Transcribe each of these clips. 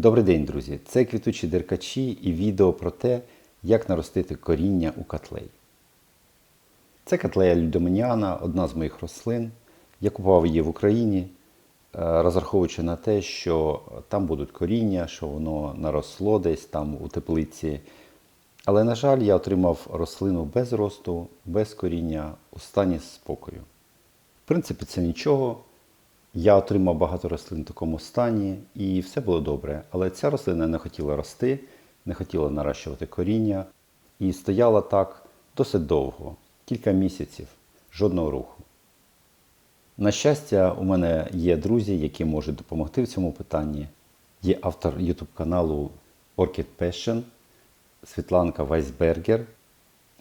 Добрий день, друзі! Це квітучі деркачі і відео про те, як наростити коріння у котлей. Це котлея людоманіана, одна з моїх рослин. Я купував її в Україні, е, розраховуючи на те, що там будуть коріння, що воно наросло десь там у теплиці. Але, на жаль, я отримав рослину без росту, без коріння, у стані спокою. В принципі, це нічого. Я отримав багато рослин в такому стані, і все було добре. Але ця рослина не хотіла рости, не хотіла наращувати коріння і стояла так досить довго, кілька місяців, жодного руху. На щастя, у мене є друзі, які можуть допомогти в цьому питанні. Є автор YouTube каналу Orchid Passion Світланка Вайсбергер.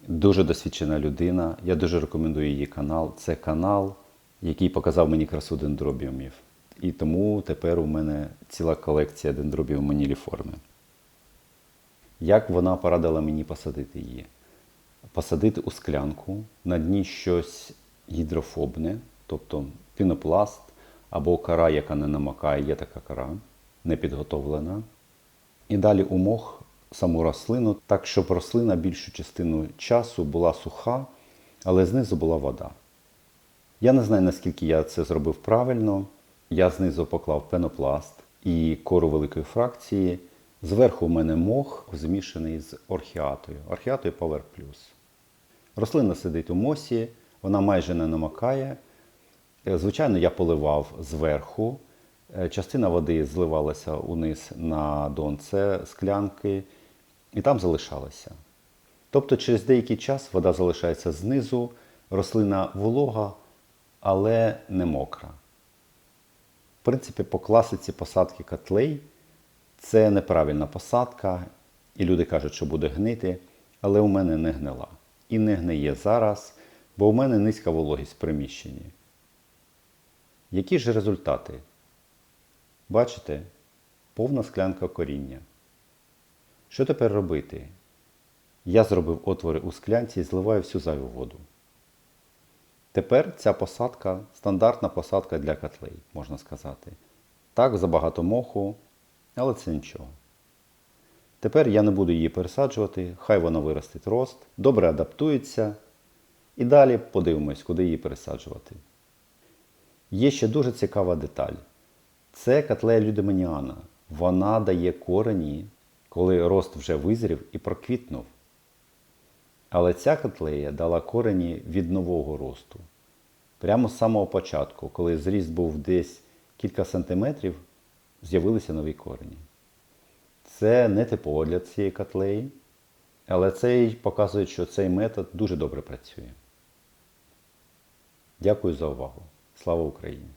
Дуже досвідчена людина. Я дуже рекомендую її канал. Це канал, який показав мені красу дендробіумів. І тому тепер у мене ціла колекція дендробіум маніліформи. Як вона порадила мені посадити її? Посадити у склянку, на дні щось гідрофобне, тобто пінопласт або кора, яка не намокає, є така кора, не підготовлена. І далі у мох саму рослину, так щоб рослина більшу частину часу була суха, але знизу була вода. Я не знаю, наскільки я це зробив правильно. Я знизу поклав пенопласт і кору великої фракції. Зверху у мене мох змішаний з орхіатою. Орхіатою Power Plus. Рослина сидить у мосі, вона майже не намокає. Е, Звичайно, я поливав зверху. Е, Частина води зливалася униз на донце склянки і там залишалася. Тобто через деякий час вода залишається знизу, рослина волога, але не мокра. В принципі, по класиці посадки котлей це неправильна посадка, і люди кажуть, що буде гнити, але у мене не гнила. І не гниє зараз, бо у мене низька вологість в приміщенні. Які ж результати? Бачите, повна склянка коріння. Що тепер робити? Я зробив отвори у склянці і зливаю всю зайву воду. Тепер ця посадка стандартна посадка для котлей, можна сказати. Так, забагато моху, але це нічого. Тепер я не буду її пересаджувати, хай вона виростить рост, добре адаптується. І далі подивимось, куди її пересаджувати. Є ще дуже цікава деталь. Це котлея людеманіана. Вона дає корені, коли рост вже визрів і проквітнув. Але ця котлея дала корені від нового росту. Прямо з самого початку, коли зріст був десь кілька сантиметрів, з'явилися нові корені. Це не типово для цієї котлеї, але це й показує, що цей метод дуже добре працює. Дякую за увагу. Слава Україні!